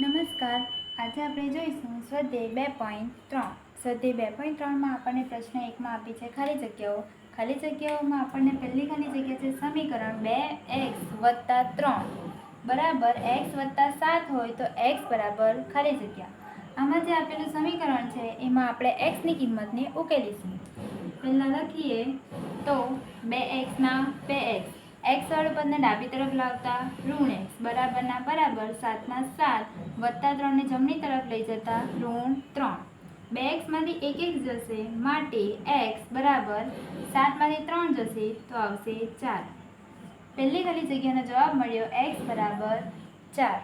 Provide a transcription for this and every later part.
નમસ્કાર. આજે આપણે જોઈશું સ્વાધ્યાય બે પોઈન્ટ ત્રણ. સ્વાધ્યાય બે પોઈન્ટ ત્રણમાં આપણને પ્રશ્ન એકમાં આપી છે ખાલી જગ્યાઓ. ખાલી જગ્યાઓમાં આપણને પહેલી ખાલી જગ્યા છે સમીકરણ બે, એક્સ વત્તા ત્રણ. બરાબર, એક્સ વત્તા સાત હોય તો એક્સ બરાબર ખાલી જગ્યા. આમાં જે આપેલું સમીકરણ છે, એમાં આપણે એક્સની કિંમતને ઉકેલીશું. પહેલાં લખીએ તો બે એક્સના બે એક્સ. એક્સ વાળું ડાબી તરફ લાવતા ઋણ એક્સ બરાબરના બરાબર સાતના સાત વત્તા ત્રણને જમણી તરફ લઈ જતા ઋણ ત્રણ. બે એક્સમાંથી એક એક જશે, માટે એક્સ બરાબર સાતમાંથી ત્રણ જશે, તો આવશે ચાર. પહેલી ખાલી જગ્યાનો જવાબ મળ્યો એક્સ બરાબર ચાર.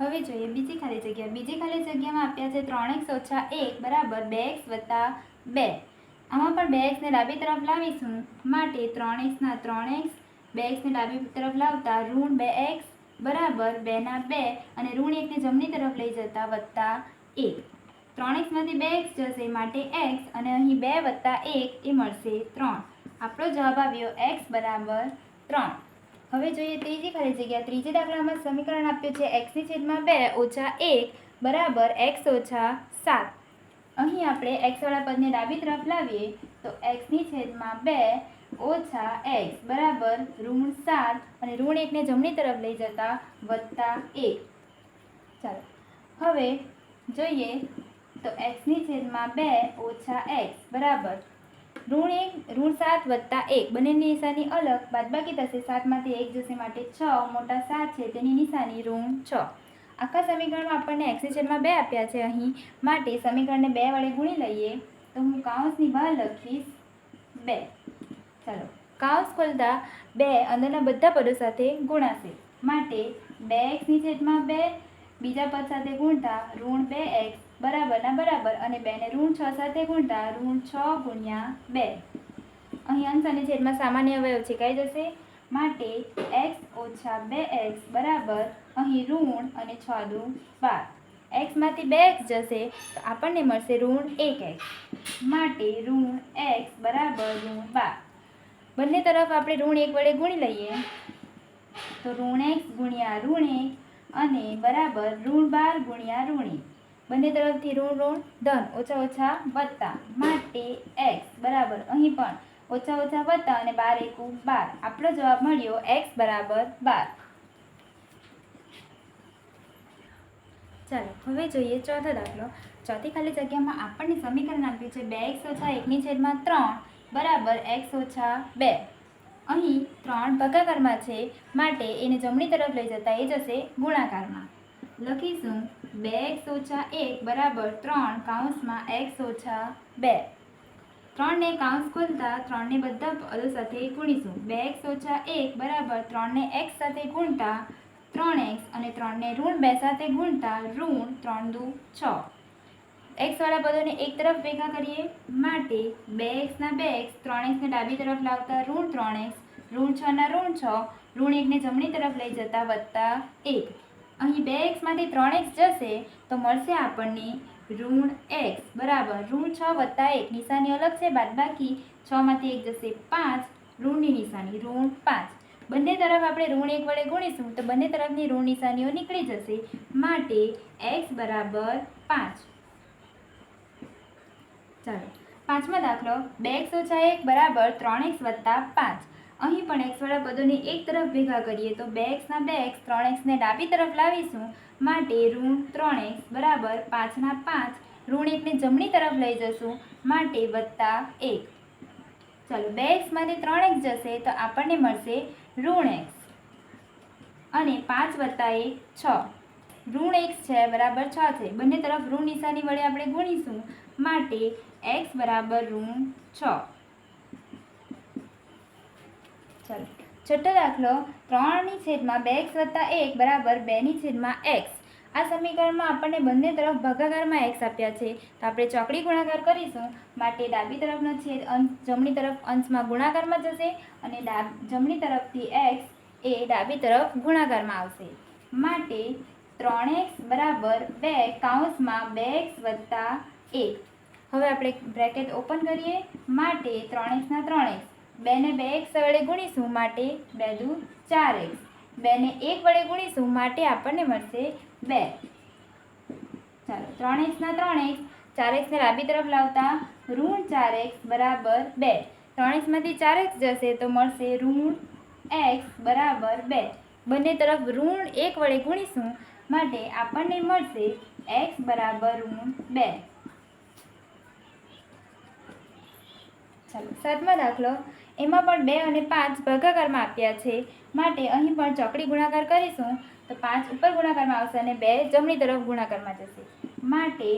હવે જોઈએ બીજી ખાલી જગ્યા. બીજી ખાલી જગ્યામાં આપ્યા છે ત્રણ એક્સ ઓછા એક બરાબર બે એક્સ વત્તા બે. આમાં પણ બે એક્સને ડાબી તરફ લાવીશું, માટે ત્રણ એક્સના ત્રણ એક્સ બે એક્સને ડાબી તરફ લાવતા ઋણ બે એક્સ બરાબર બેના બે અને ઋણ એકને જમણી તરફ લઈ જતા વત્તા એક. ત્રણ એક્સમાંથી બે એક્સ જશે માટે એક્સ અને અહીં બે વત્તા એક એ મળશે ત્રણ. આપણો જવાબ આવ્યો એક્સ બરાબર ત્રણ. હવે જોઈએ ત્રીજી ખાલી જગ્યા. ત્રીજી દાખલામાં સમીકરણ આપ્યું છે એક્સની છેદમાં બે ઓછા એક બરાબર એક્સ ઓછા સાત. અહીં આપણે એક્સવાળા પદને ડાબી તરફ લાવીએ તો એક્સની છેદમાં બે ઓછા એક્સ બરાબર ઋણ સાત અને ઋણ એકને જમણી તરફ લઈ જતા વત્તા એક. ચાલો, હવે જોઈએ તો એક્સની છેદમાં બે ઓછા એક્સ બરાબર. ઋણ એક, ઋણ સાત વત્તા એક, બંનેની નિશાની અલગ, બાદબાકી થશે સાતમાંથી એક જશે માટે છ, મોટા સાત છે, તેની નિશાની ઋણ છ. આખા સમીકરણમાં આપણને એક્સની છેદમાં બે આપ્યા છે અહીં, માટે સમીકરણને બે વડે ગુણી લઈએ તો હું કાઉન્સની બહાર લખીશ બે. ચાલો. કાઉસ ખોલતા બે અંદરના બધા પદો સાથે ગુણાશે. માટે બે એક્સની છેદમાં બે, બીજા પદ સાથે ગુણતા ઋણ બે એક્સ બરાબરના બરાબર અને બેને ઋણ છ સાથે ગુણતા ઋણ છ ગુણ્યા બે. અહીં અંશ અને છેદમાં સામાન્ય અવયવ છેકાઈ જશે? માટે એક્સ ઓછા બે એક્સ બરાબર અહીં ઋણ અને છ દુ બાર. એક્સમાંથી બે એક્સ જશે તો આપણને મળશે ઋણ એક એક્સ. માટે ઋણ એક્સ બરાબર ઋણ બાર. બંને તરફ આપણે ઋણ એક વડે ગુણી લઈએ. તો ઋણ એક્સ ગુણ્યા ઋણ એક અને બરાબર ઋણ બાર ગુણ્યા ઋણ એક. બંને તરફથી ઋણ ઋણ, ધન ઓછા ઓછા વત્તા માટે એક્સ બરાબર અહીં પણ ઓછા ઓછા વત્તા અને બાર એકુ બાર. આપણો જવાબ મળ્યો એક્સ બરાબર બાર. ચાલો, હવે જોઈએ ચોથો દાખલો. ચોથી ખાલી જગ્યામાં આપણને સમીકરણ આપ્યું છે બે એક્સ ઓછા એકની છેદમાં ત્રણ. બરાબર એક્સ ઓછા બે. અહીં ત્રણ ભાગાકારમાં છે, માટે એને જમણી તરફ લઈ જતા એ જશે ગુણાકારમાં. લખીશું બે એક્સ ઓછા એક બરાબર ત્રણ કાઉન્સમાં એક્સ ઓછા બે. ત્રણને કાઉન્સ ખોલતા ત્રણને બધા પદો સાથે ગુણીશું. બે એક્સ ઓછા એક બરાબર ત્રણને એક્સ સાથે ગુણતા ત્રણ એક્સ અને ત્રણને ઋણ બે સાથે ગુણતા ઋણ ત્રણ દુ છ. એક્સવાળા પદોને એક તરફ ભેગા કરીએ માટે બે એક્સના બે એક્સ ત્રણ એક્સને ડાબી તરફ લાવતા ઋણ ત્રણ એક્સ ઋણ છના ઋણ છ, ઋણ એકને જમણી તરફ લઈ જતા વત્તા એક. અહીં બે એક્સમાંથી ત્રણ એક્સ જશે તો મળશે આપણને ઋણ એક્સ બરાબર. ઋણ છ વત્તા એક નિશાની અલગ છે, બાદબાકી છમાંથી એક જશે પાંચ, ઋણની નિશાની ઋણ પાંચ. બંને તરફ આપણે ઋણ એક વડે ગુણીશું તો બંને તરફની ઋણ નિશાનીઓ નીકળી જશે માટે એક્સ બરાબર પાંચ. ચાલો. પાંચમો દાખલો. બે એક્સ ઓછા એક બરાબર ત્રણ એક્સ વત્તા પાંચ. અહીં પણ એક્સવાળા પદોને એક તરફ ભેગા કરીએ તો બે એક્સના બે એક્સ ત્રણ એક્સને ડાબી તરફ લાવીશું. માટે ઋણ ત્રણ એક્સ બરાબર પાંચના પાંચ. ઋણ એકને જમણી તરફ લઈ જશું. માટે વત્તા એક. ચાલો, બે એક્સમાંથી ત્રણ એક્સ જશે તો આપણને મળશે ઋણ એક્સ. અને પાંચ વત્તા એક, છ. ઋણ એક્સ છે, બરાબર છ છે. બંને તરફ ઋણ નિશાની વડે આપણે ગુણીશું. માટે એક્સ બરાબર ઋણ છ. ચાલો. છઠ્ઠો દાખલો, ત્રણની છેદમાં બે એક્સ વત્તા એક બરાબર બેની છેદમાં એક્સ આ સમીકરણમાં આપણને બંને તરફ ભાગાકારમાં એક્સ આપ્યા છે. તો આપણે ચોકડી ગુણાકાર કરીશું. માટે ડાબી તરફનો છેદ અંશ જમણી તરફ અંશમાં ગુણાકારમાં જશે અને ડાબ, જમણી તરફથી એક્સ એ ડાબી તરફ ગુણાકારમાં આવશે. માટે ત્રણ એક્સ બરાબર બે કાઉન્સમાં બે એક્સ વત્તા એક. હવે આપણે બ્રેકેટ ઓપન કરીએ. માટે ત્રણ એક્સના ત્રણ એક્સ. બેને બે એક્સ વડે ગુણીશું. માટે બે દુ ચાર એક્સ. બેને એક વડે ગુણીશું. માટે આપણને મળશે બે. ચાલો, ત્રણ એક્સના ત્રણ એક્સ. ચાર એક્સને ડાબી તરફ લાવતા ઋણ ચાર એક્સ બરાબર બે. ત્રણ એક્સમાંથી ચાર એક્સ જશે તો મળશે ઋણ એક્સ બરાબર બે. બંને તરફ ઋણ એક વડે ગુણીશું. માટે આપણને મળશે એક્સ બરાબર ઋણ બે. ચાલો સાતમા દાખલો. એમાં પણ બે અને પાંચ ભાગાકારમાં આપ્યા છે. માટે અહીં પણ ચોકડી ગુણાકાર કરીશું તો પાંચ ઉપર ગુણાકારમાં આવશે અને બે જમણી તરફ ગુણાકારમાં જશે. માટે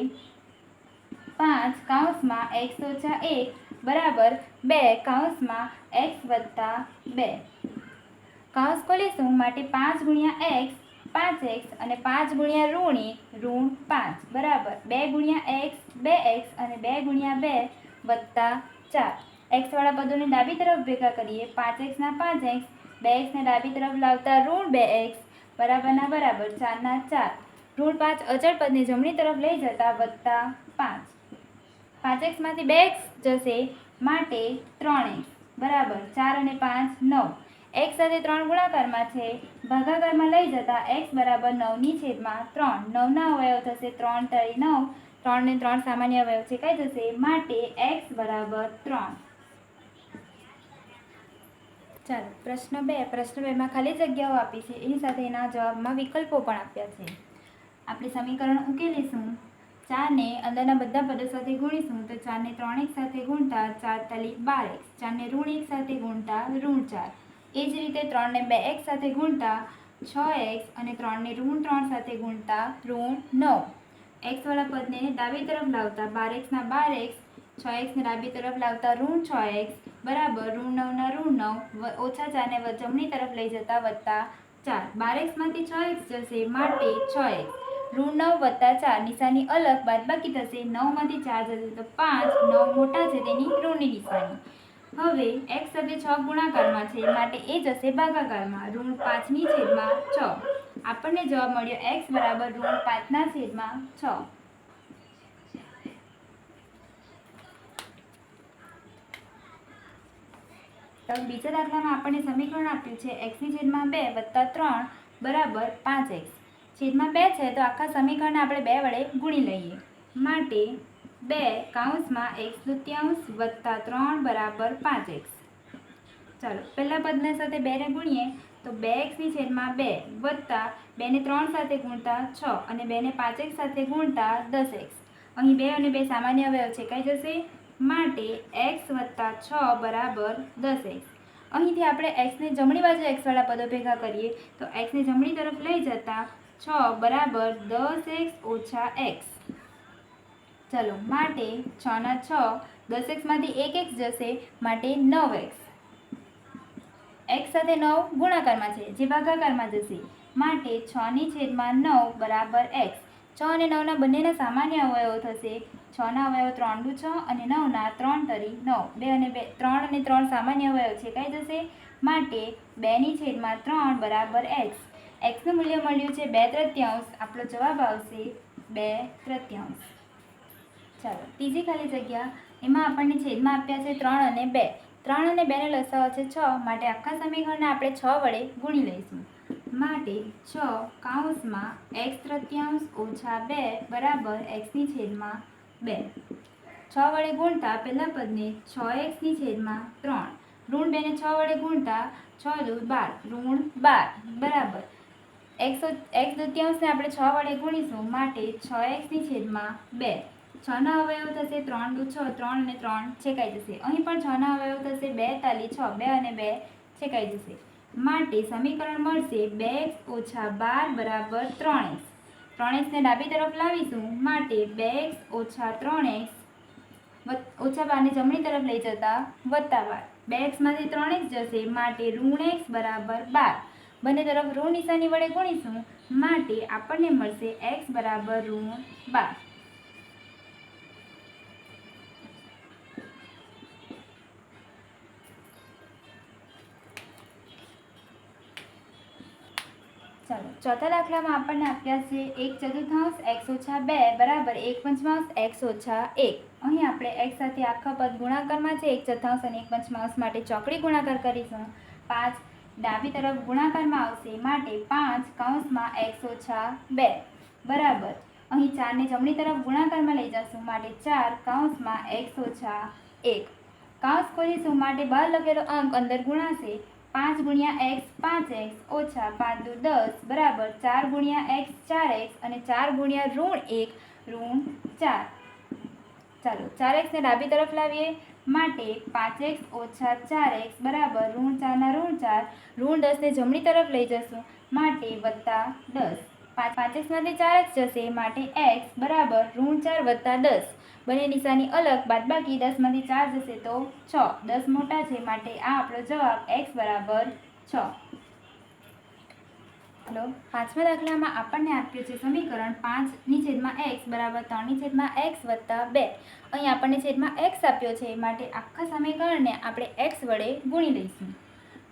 પાંચ કાઉન્સમાં એક્સ ઓછા એક બરાબર બે કાઉન્સમાં એક્સ વત્તા બે. કાઉન્સ ખોલીશું. માટે પાંચ ગુણ્યા એક્સ પાંચ એક્સ અને પાંચ ગુણ્યા ઋણી ઋણ પાંચ. બરાબર. બે ગુણ્યા એક્સ બે એક્સ અને બે ગુણ્યા બે વત્તા ચાર. એક્સવાળા પદોને ડાબી તરફ ભેગા કરીએ. પાંચ એક્સના પાંચ એક્સ બે એક્સને ડાબી તરફ લાવતા ઋણ બે એક્સ બરાબરના બરાબર ચારના ચાર. ઋણ પાંચ અચળ પદને જમણી તરફ લઈ જતા વત્તા પાંચ. પાંચ એક્સમાંથી બે એક્સ જશે માટે ત્રણ એક્સ બરાબર ચાર અને પાંચ નવ. એક્સ સાથે ત્રણ ગુણાકારમાં છે. ભાગાકારમાં લઈ જતા એક્સ બરાબર નવની છેદમાં ત્રણ. નવના અવયવ થશે ત્રણ તળી નવ. ત્રણ ને ત્રણ સામાન્ય અવયવ છે. કઈ જશે? માટે એક્સ બરાબર ત્રણ. ચાલો, પ્રશ્ન બે. પ્રશ્ન બેમાં ખાલી જગ્યાઓ આપી છે. એની સાથે એના જવાબમાં વિકલ્પો પણ આપ્યા છે. આપણે સમીકરણ ઉકેલીશું. ચારને અંદરના બધા પદો સાથે ગુણીશું તો ચારને ત્રણ એક સાથે ગુણતા ચાર તાલી બાર એક્સ ચારને ઋણ એક સાથે ગુણતા ઋણ ચાર. એ જ રીતે ત્રણને બે એક સાથે ગુણતા છ એક્સ અને ત્રણને ઋણ ત્રણ સાથે ગુણતા ઋણ નવ. એક્સવાળા પદને ડાબી તરફ લાવતા બાર એક્સના બાર એક્સ છ એક્સને ડાબી તરફ લાવતા ઋણ છ એક્સ બરાબર ઋણ નવના ઋણ નવ ઓછા ચારને જમણી તરફ લઈ જતા વત્તા ચાર. બાર એક્સમાંથી છ એક્સ જશે, માટે છ એક્સ ઋણ નવ વત્તા ચાર, નિશાની અલગ, બાદબાકી થશે નવમાંથી ચાર જશે તો પાંચ, નવ મોટા છે તેની ઋણની નિશાની. હવે એક્સ સાથે છ ગુણાકારમાં છે, માટે એ જશે ભાગાકારમાં. ઋણ પાંચની છેદમાં છ. આપણને જવાબ મળ્યો એક્સ બરાબર ઋણ પાંચના છેદમાં છ. તો બીજા દાખલામાં આપણને સમીકરણ આપ્યું છે એક્સની છેદમાં બે વત્તા ત્રણ બરાબર પાંચ એક્સ છેદમાં બે છે તો આખા સમીકરણને આપણે બે વડે ગુણી લઈએ. માટે બે કાઉન્સમાં એક્સ દૃત્યાંશ વત્તા ત્રણ બરાબર પાંચ એક્સ ચાલો, પહેલાં પદને સાથે બેને ગુણીએ. તો બે એક્સની છેદમાં બે વત્તા બેને ત્રણ સાથે ગુણતા છ અને બેને પાંચ એક્સ સાથે ગુણતા દસ એક્સ. અહીં બે અને બે સામાન્ય અવયવ છેકાઈ જશે. માટે એક્સ વત્તા છ બરાબર દસ એક્સ. અહીંથી આપણે એક્સને જમણી બાજુ એક્સવાળા પદો ભેગા કરીએ તો એક્સને જમણી તરફ લઈ જતા છ બરાબર દસ એક્સ ઓછા એક્સ. ચલો, માટે છના છ દસ એક્સમાંથી એક એક્સ જશે, માટે નવ એક્સ. એક્સ સાથે નવ ગુણાકારમાં છે, જે ભાગાકારમાં જશે. માટે છની છેદમાં નવ બરાબર એક્સ છ અને નવના બંનેના સામાન્ય અવયવો થશે. છના અવયવ ત્રણ દુ છ અને નવના ત્રણ તરી નવ. બે અને બે, ત્રણ અને ત્રણ સામાન્ય અવયવ છે, કઈ જશે? માટે બેની છેદમાં ત્રણ બરાબર એક્સ એક્સનું મૂલ્ય મળ્યું છે બે તૃત્યાંશ. આપણો જવાબ આવશે બે તૃત્યાંશ. ચાલો, ત્રીજી ખાલી જગ્યા. એમાં આપણને છેદમાં આપ્યા છે ત્રણ અને બે. ત્રણ અને બેને લસાવો છે છ માટે આખા સમીકરણને આપણે છ વડે ગુણી લઈશું. માટે છ કાઉન્સમાં એક્સ તૃતીયાંશ ઓછા બે બરાબર એક્સની છેદમાં બે. છ વડે ગુણતા પહેલા પદને છ એક્સની છેદમાં ત્રણ. ઋણ બેને છ વડે ગુણતા છ દૂર બાર. ઋણ બાર. બરાબર. એક્સ એક્સ તૃતીયાંશને આપણે છ વડે ગુણીશું. માટે છ એક્સની છેદમાં બે. છના અવયવ થશે ત્રણ દુ છ ત્રણ અને ત્રણ છેકાઈ જશે. અહીં પણ છના અવયવ થશે બે, તાલી છ, બે અને બે છેકાઈ જશે. માટે સમીકરણ મળશે બે એક્સ ઓછા બાર બરાબર ત્રણ એક્સ. ત્રણ એક્સને ડાબી તરફ લાવીશું. માટે બે એક્સ ઓછા ત્રણ એક્સ ઓછા બારને જમણી તરફ લઈ જતા વત્તા બાર. બે એક્સમાંથી ત્રણ એક્સ જશે. માટે ઋણ એક્સ બરાબર બાર. બંને તરફ ઋણ નિશાની વડે ગુણીશું. માટે આપણને મળશે એક્સ બરાબર ઋણ બાર. ચોથા દાખલામાં આપણને આપ્યા છે એક ચતુર્થાંશ, એક્સ ઓછા બે, બરાબર, એક પંચમાંશ, એક્સ ઓછા એક. અહીં આપણે એક્સ સાથે આખા પદ ગુણાકારમાં છે, એક ચતુર્થાંશ અને એક પંચમાંશ માટે ચોકડી ગુણાકાર કરીશું. પાંચ ડાબી તરફ ગુણાકારમાં આવશે માટે પાંચ કૌંસમાં એક્સ ઓછા બે. બરાબર. અહીં ચારને જમણી તરફ ગુણાકારમાં લઈ જશું, માટે ચાર કૌંસમાં એક્સ ઓછા એક. કૌંસ ખોલીશું, માટે બહાર લખેલો અંક અંદર ગુણાશે. પાંચ ગુણ્યા એક્સ પાંચ એક્સ ઓછા પાંચ દુ દસ બરાબર ચાર ગુણ્યા એક્સ ચાર એક્સ અને ચાર ગુણ્યા ઋણ એક ઋણ ચાર. ચાલો ચાર એક્સને ડાબી તરફ લાવીએ. માટે પાંચ એક્સ ઓછા ચાર એક્સ બરાબર ઋણ ચારના ઋણ ચાર. ઋણ દસને જમણી તરફ લઈ જશું. માટે વત્તા દસ. પાંચ પાંચ એક્સમાંથી ચાર એક્સ જશે. માટે એક્સ બરાબર ઋણ ચાર વત્તા દસ. બંને નિશાની અલગ બાદબાકી દસમાંથી ચાર જશે તો છ. દસ મોટા છે માટે આ આપણો જવાબ એક્સ બરાબર છ. હલો, પાંચમા દાખલામાં આપણને આપ્યું છે સમીકરણ પાંચની છેદમાં એક્સ બરાબર ત્રણની છેદમાં એક્સ વત્તા બે. અહીં આપણને છેદમાં એક્સ આપ્યો છે માટે આખા સમીકરણને આપણે એક્સ વડે ગુણી લઈશું.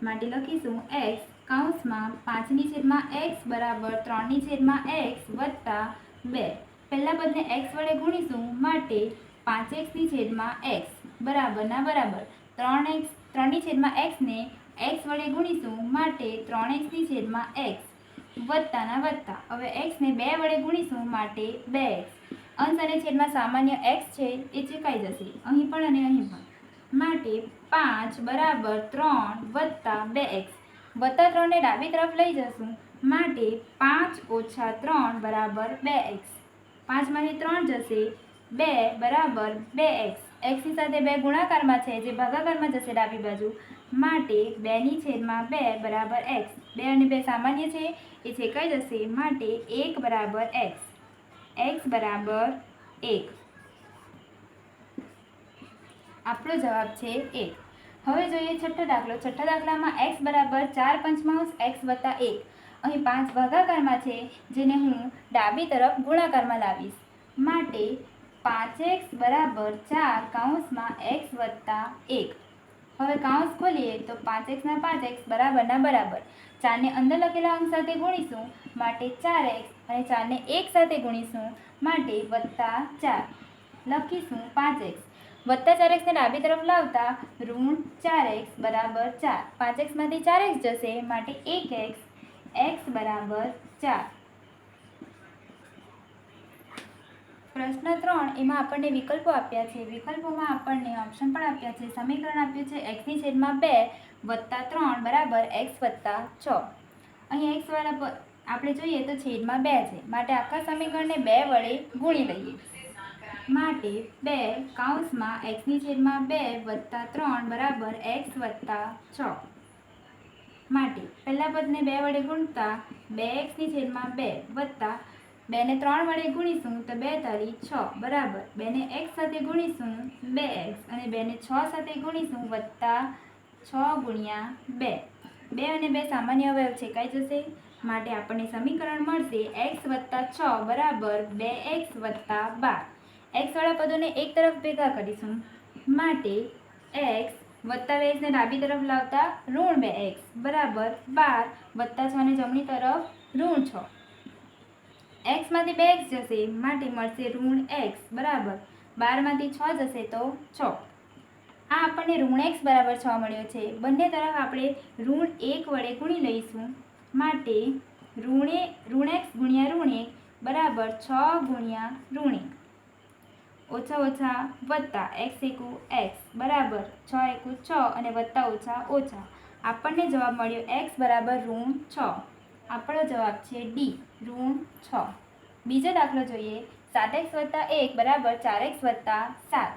માટે લખીશું એક્સ કૌંસમાં પાંચની છેદમાં એક્સ બરાબર ત્રણની છેદમાં એક્સ વત્તા બે. પહેલા પદને એક્સ વડે ગુણીશું માટે પાંચ એક્સની છેદમાં એક્સ બરાબરના બરાબર. ત્રણ એક્સ ત્રણની છેદમાં એક્સને એક્સ વડે ગુણીશું માટે ત્રણ એક્સની છેદમાં એક્સ વત્તાના વત્તા. હવે એક્સને બે વડે ગુણીશું માટે બે એક્સ અંશ અને છેદમાં સામાન્ય એક્સ છે, એ ચૂકાઈ જશે. અહીં પણ અને અહીં પણ. માટે પાંચ બરાબર ત્રણ વત્તા બે એક્સ વત્તા ત્રણને ડાબી તરફ લઈ જશું. માટે પાંચ ઓછા ત્રણ બરાબર બે એક્સ પાંચમાંથી ત્રણ જશે. બે બરાબર બે એક્સ. એક્સની સાથે બે ગુણાકારમાં છે, જે ભાગાકારમાં જશે ડાબી બાજુ. માટે બેની છેદમાં બે બરાબર એક્સ. બે અને બે સામાન્ય છે, એ છેકાઈ જશે? માટે એક બરાબર એક્સ. એક્સ બરાબર એક. આપણો જવાબ છે એક. હવે જોઈએ છઠ્ઠો દાખલો. છઠ્ઠા દાખલામાં એક્સ બરાબર ચાર પંચમાંશ, એક્સ વત્તા એક. અહીં પાંચ ભાગાકારમાં છે, જેને હું ડાબી તરફ ગુણાકારમાં લાવીશ. માટે પાંચ એક્સ બરાબર ચાર કાઉન્સમાં એક્સ વત્તા એક. હવે કાઉન્સ ખોલીએ તો પાંચ એક્સના પાંચ એક્સ બરાબરના બરાબર. ચારને અંદર લખેલા અંક સાથે ગુણીશું, માટે ચાર એક્સ અને ચારને એક સાથે ગુણીશું, માટે વત્તા ચાર. લખીશું પાંચ એક્સ વત્તા ચાર એક્સને ડાબી તરફ લાવતા ઋણ ચાર એક્સ બરાબર ચાર. પાંચ એક્સમાંથી ચાર એક્સ જશે, માટે એક એક્સ એક્સ બરાબર ચાર. પ્રશ્ન ત્રણ, એમાં આપણને વિકલ્પો આપ્યા છે. વિકલ્પોમાં આપણને ઓપ્શન પણ આપ્યા છે. સમીકરણ આપ્યું છે એક્સની છેદમાં બે વત્તા ત્રણ બરાબર એક્સ વત્તા છ. અહીં એક્સ વાળા આપણે જોઈએ તો છેદમાં બે છે. માટે આખા સમીકરણને બે વડે ગુણી લઈએ. માટે બે કાઉન્સમાં એક્સની છેદમાં બે વત્તા ત્રણ બરાબર એક્સ વત્તા છ. માટે પહેલા પદને બે વડે ગુણતા બે એક્સની છેદમાં બે વત્તા બેને ત્રણ વડે ગુણીશું તો બે તારી છ, બરાબર. બેને એક્સ સાથે ગુણીશું બે એક્સ અને બેને છ સાથે ગુણીશું વત્તા છ ગુણ્યા બે. બે અને બે સામાન્ય અવયવ છેકાઈ જશે માટે આપણને સમીકરણ મળશે એક્સ વત્તા છ, બરાબર. બે એક્સ વત્તા બાર. એક્સવાળા પદોને એક તરફ ભેગા કરીશું. માટે એક્સ વત્તા બે ડાબી તરફ લાવતા ઋણ બે એક્સ બરાબર બાર વત્તા છને જમણી તરફ ઋણ છ. એક્સમાંથી બે એક્સ જશે, માટે મળશે ઋણ એક્સ બરાબર. બારમાંથી છ જશે તો છ. આ આપણને ઋણ એક્સ બરાબર છ મળ્યો છે. બંને તરફ આપણે ઋણ એક વડે ગુણી લઈશું. માટે ઋણે, ઋણ એક્સ ગુણ્યા ઋણ એક બરાબર છ ગુણ્યા ઋણ એક. ઓછા ઓછા વત્તા એક્સ એકુ એક્સ બરાબર છ એકુ છ અને વત્તા ઓછા ઓછા. આપણને જવાબ મળ્યો એક્સ બરાબર ઋણ છ. આપણો જવાબ છે ડી, ઋણ છ. બીજો દાખલો જોઈએ. સાત એક્સ વત્તા એક બરાબર ચાર એક્સ વત્તા સાત.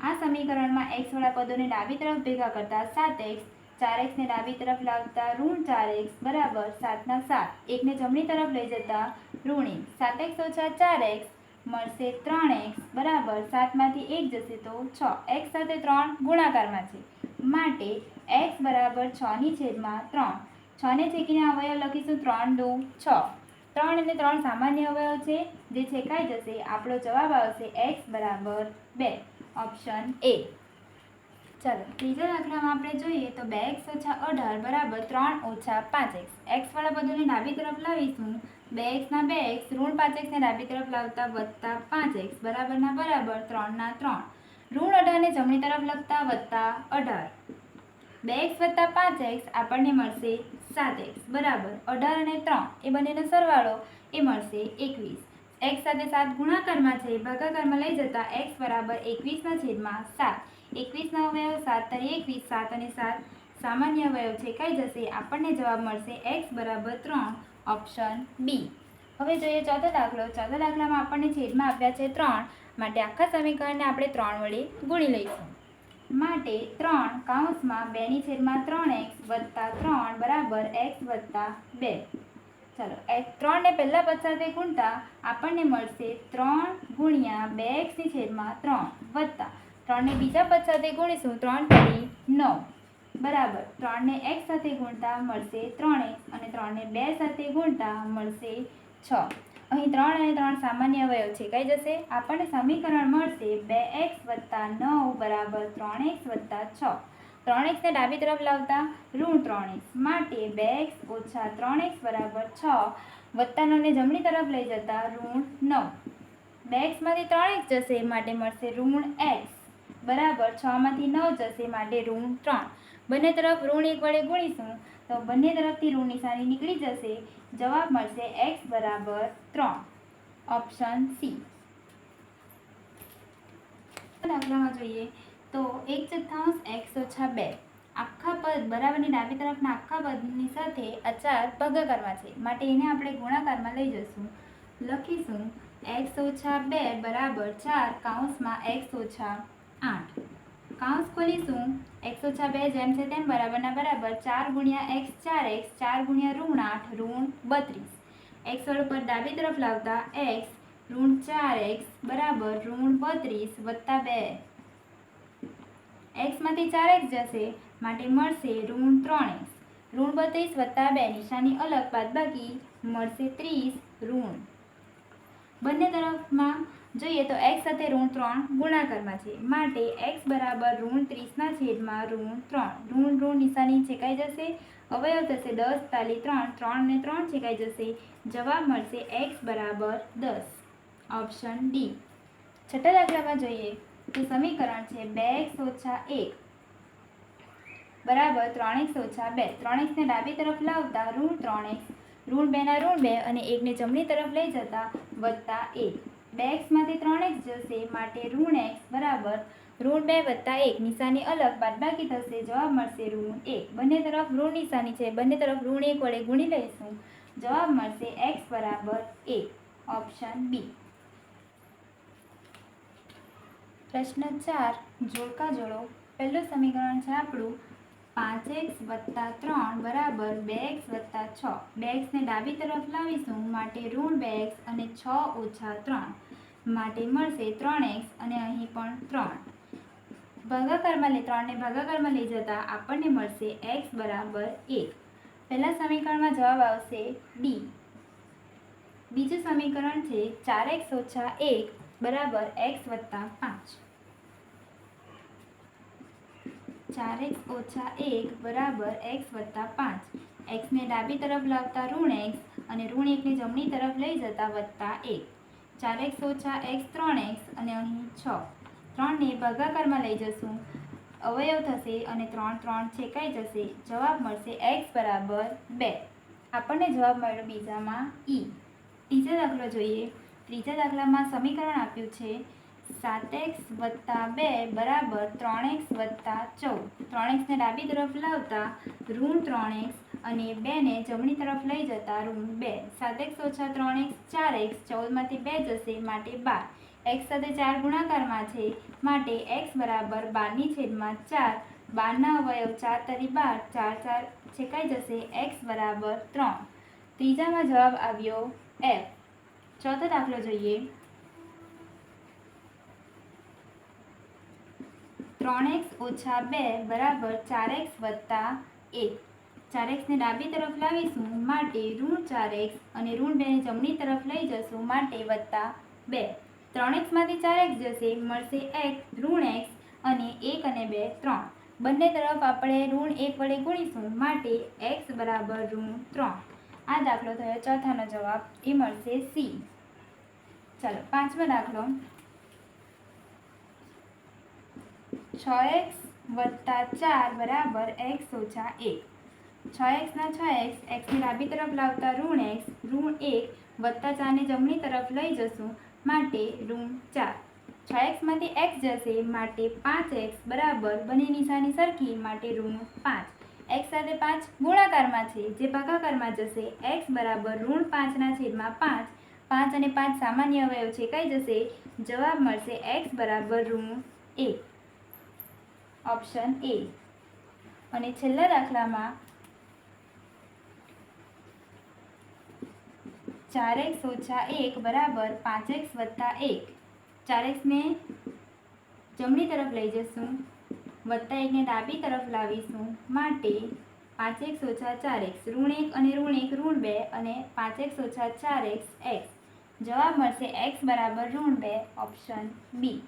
આ સમીકરણમાં એક્સવાળા પદોને ડાબી તરફ ભેગા કરતા સાત એક્સ, ચાર એક્સને ડાબી તરફ લાવતા ઋણ ચાર એક્સ બરાબર સાતના સાત. એકને જમણી તરફ લઈ જતા ઋણ સાત એક્સ ઓછા ચાર એક્સ મળશે ત્રણ એક્સ બરાબર સાતમાંથી એક જશે તો છ. એક્સ સાથે ત્રણ ગુણાકારમાં છે. માટે એક્સ બરાબર છની છેદમાં ત્રણ. છને છેકીને અવયવ લખીશું ત્રણ દો છ. ત્રણ અને ત્રણ સામાન્ય અવયવ છે. જે છેકાઈ જશે, આપણો જવાબ આવશે એક્સ બરાબર બે. Option A. ચાલો, ત્રીજા દાખલામાં આપણે જોઈએ તો બે એક્સ ઓછા અઢાર બરાબર ત્રણ ઓછા પાંચ એક્સ. એક્સવાળા પદોને ડાબી તરફ લાવીશું. બે એક્સના બે એક્સ ઋણ પાંચ એક્સને ડાબી તરફ લાવતા વત્તા પાંચ એક્સ બરાબરના બરાબર ત્રણના ત્રણ. ઋણ અઢારને જમણી તરફ લખતા વત્તા અઢાર. બે એક્સ વત્તા પાંચ એક્સ આપણને મળશે સાત એક્સ બરાબર. અઢાર અને ત્રણ, એ બંનેનો સરવાળો એ મળશે એકવીસ. એક્સ સાથે સાત ગુણાકારમાં છે, ભાગાકારમાં લઈ જતા એક્સ બરાબર એકવીસના છેદમાં સાત. એકવીસના અવયવ સાત તરી એકવીસ, સાત અને સાત સામાન્ય અવયવ છે કઈ જશે. આપણને જવાબ મળશે એક્સ બરાબર ત્રણ. Option B. હવે જોઈએ ચોથો દાખલો. ચોથો દાખલામાં આપણને છેદમાં આપ્યા છે ત્રણ. માટે આખા સમીકરણને આપણે ત્રણ વડે ગુણી લઈશું. માટે ત્રણ કાઉન્સમાં બેની છેદમાં ત્રણ એક્સ વત્તા ત્રણ બરાબર એક્સ વત્તા બે. ચાલો, એક્સ ત્રણને પહેલાં પદ ગુણતા આપણને મળશે ત્રણ ગુણ્યા બે એક્સની છેદમાં ત્રણ વત્તા. ત્રણને બીજા પદ સાથે ગુણીશું, ત્રણ તરી નવ. બરાબર. ત્રણને એક્સ સાથે ગુણતા મળશે ત્રણ એક્સ અને ત્રણને બે સાથે ગુણતા મળશે છ. અહીં ત્રણ અને ત્રણ સામાન્ય અવયવ છે. કઈ જશે? આપણને સમીકરણ મળશે બે એક્સ વત્તા નવ બરાબર ત્રણ એક્સ વત્તા છ. ત્રણ એક્સને ડાબી તરફ લાવતા ઋણ ત્રણ એક્સ. માટે બે એક્સ ઓછા ત્રણ એક્સ બરાબર છ વત્તા નવને જમણી તરફ લઈ જતા ઋણ નવ. બે એક્સમાંથી ત્રણ એક્સ જશે, માટે મળશે ઋણ એક્સ. બરાબર, છમાંથી નવ જશે, માટે ઋણ ત્રણ. બંને તરફ ઋણ એક વડે ગુણીશું તો બંને તરફથી ઋણ નિશાની નીકળી જશે. જવાબ મળશે એક્સ બરાબર ત્રણ. ઓપ્શન સી દાખલામાં જોઈએ તો એક ચતુર્થાંશ એક્સ ઓછા બે. આખા પદ બરાબરની ડાબી તરફના આખા પદની સાથે અચાર ભાગાકારમાં છે. માટે એને આપણે ગુણાકારમાં લઈ જઈશું લખીશું એક્સ ઓછા બે બરાબર ચાર કાઉન્સમાં એક્સ ઓછા આઠ. કાઉન્સ ખોલીશું. એકસો છ બે જેમ છે તેમ બરાબરના બરાબર. ચાર ગુણ્યા એક્સ ચાર એક્સ ચાર ગુણ્યા ઋણ આઠ, ઋણ બત્રીસ. એક્સ વડ ઉપર ડાબી તરફ લાવતા એક્સ ઋણ ચાર એક્સ બરાબર ઋણ બત્રીસ વત્તા બે. એક્સમાંથી ચાર એક્સ જશે, માટે મળશે ઋણ ત્રણ એક્સ ઋણ બત્રીસ વત્તા બે, નિશાની અલગ બાદબાકી મળશે ત્રીસ ઋણ. બંને તરફમાં જોઈએ તો એક્સ સાથે ઋણ ત્રણ ગુણાકારમાં છે. માટે એક્સ બરાબર ઋણ ત્રીસના છેદમાં ઋણ ત્રણ. ઋણ ઋણ નિશાની છેકાઈ જશે. અવયવ થશે દસ, તાલી ત્રણ. ત્રણ ને ત્રણ છેકાઈ જશે. જવાબ મળશે એક્સ બરાબર દસ. Option D. છઠ્ઠા દાખલામાં જોઈએ તો સમીકરણ છે બે એક્સ ઓછા એક બરાબર ત્રણ એક્સ ઓછા બે. ત્રણ એક્સને ડાબી તરફ લાવતા ઋણ ત્રણ એક્સ. ઋણ બેના ઋણ બે અને એકને જમણી તરફ લઈ જતા વત્તા એક. બે એક્સમાંથી ત્રણ એક્સ જશે, માટે ઋણ એક્સ બરાબર ઋણ બે વત્તા એક. નિશાની અલગ, બાદબાકી થશે, જવાબ મળશે ઋણ એક. બંને તરફ ઋણ નિશાની છે, બંને તરફ ઋણ એક વડે ગુણી લઈશું, જવાબ મળશે એક્સ બરાબર એક. Option B. પ્રશ્ન ચાર. જોડકા જોડો. પહેલું સમીકરણ છે આપણું પાંચ એક્સ વત્તા ત્રણ બરાબર બે એક્સ વત્તા છ. બે એક્સને ડાબી તરફ લાવીશું, માટે ઋણ બે એક્સ અને છ ઓછા ત્રણ. માટે મળશે ત્રણ એક્સ અને અહીં પણ ત્રણ. ભાગાકારમાં લઈ ત્રણને ભાગાકારમાં લઈ જતાં આપણને મળશે એક્સ બરાબર એક. પહેલાં સમીકરણમાં જવાબ આવશે ડી. બીજું સમીકરણ છે ચાર એક્સ ઓછા એક બરાબર એક્સ વત્તા પાંચ. ચાર એક્સ ઓછા એક બરાબર એક્સ વત્તા પાંચ. એક્સને ડાબી તરફ લાવતા ઋણ એક્સ અને ઋણ એકને જમણી તરફ લઈ જતા વત્તા એક. ચાર એક્સ ઓછા એક્સ ત્રણ એક્સ અને અહીં છ. ત્રણને ભાગાકારમાં લઈ જશું. અવયવ થશે અને ત્રણ ત્રણ છેકાઈ જશે. જવાબ મળશે એક્સ બરાબર બે. આપણને જવાબ મળ્યો બીજામાં ઈ. ત્રીજા દાખલો જોઈએ. ત્રીજા દાખલામાં સમીકરણ આપ્યું છે. સાત એક્સ વત્તા બે બરાબર ત્રણ એક્સ વત્તા ચૌદ. ત્રણ એક્સને ડાબી તરફ લાવતા ઋણ ત્રણ એક્સ અને બેને જમણી તરફ લઈ જતા ઋણ બે. સાત એક્સ ઓછા ત્રણ એક્સ ચાર એક્સ ચૌદમાંથી બે જશે, માટે બાર. એક્સ સાથે ચાર ગુણાકારમાં છે, માટે એક્સ બરાબર બારની છેદમાં ચાર. બારના અવયવ ચાર તરી બાર, ચાર ચાર છેકાઈ જશે, એક્સ બરાબર ત્રણ. ત્રીજામાં જવાબ આવ્યો એફ. ચોથો દાખલો જોઈએ. ત્રણ એક્સ ઓછા બે બરાબર ચાર એક્સ વત્તા એક. ચાર એક્સને ડાબી તરફ લાવીશું માટે ઋણ ચાર એક્સ અને ઋણ બેને જમણી તરફ લઈ જશું માટે વત્તા બે. ત્રણ એક્સમાંથી ચાર એક્સ જશે, મળશે એક્સ ઋણ એક્સ અને એક અને બે, ત્રણ. બંને તરફ આપણે ઋણ એક વડે ગુણીશું માટે એક્સ બરાબર ઋણ ત્રણ. આ દાખલો થયો ચોથાનો જવાબ, એ મળશે સી. ચાલો, પાંચમો દાખલો. છ એક્સ વત્તા ચાર બરાબર એક્સ ઓછા એક. છ એક્સના છ એક્સ એક્સની ડાબી તરફ લાવતા ઋણ એક્સ, ઋણ એક વત્તા ચારને જમણી તરફ લઈ જશું માટે ઋણ ચાર. છ એક્સમાંથી એક્સ જશે માટે પાંચ એક્સ બરાબર બંને નિશાની સરખી માટે ઋણ પાંચ. એક્સ સાથે પાંચ ગુણાકારમાં છે, જે ભાગાકારમાં જશે. એક્સ બરાબર ઋણ પાંચના છેદમાં પાંચ. પાંચ અને પાંચ સામાન્ય અવયવ છે, કઈ જશે? જવાબ મળશે એક્સ બરાબર ઋણ એક. Option A. અને છેલ્લા દાખલામાં ચાર એક્સ ઓછા એક બરાબર પાંચ એક્સ વત્તા એક. ચાર એક્સને જમણી તરફ લઈ જશું, વત્તા એકને ડાબી તરફ લાવીશું માટે પાંચ એક્સ ઓછા ચાર એક્સ, ઋણ એક અને ઋણ એક, ઋણ બે અને પાંચ એક્સ ઓછા ચાર એક્સ એક્સ. જવાબ મળશે એક્સ બરાબર ઋણ બે, ઓપ્શન બી.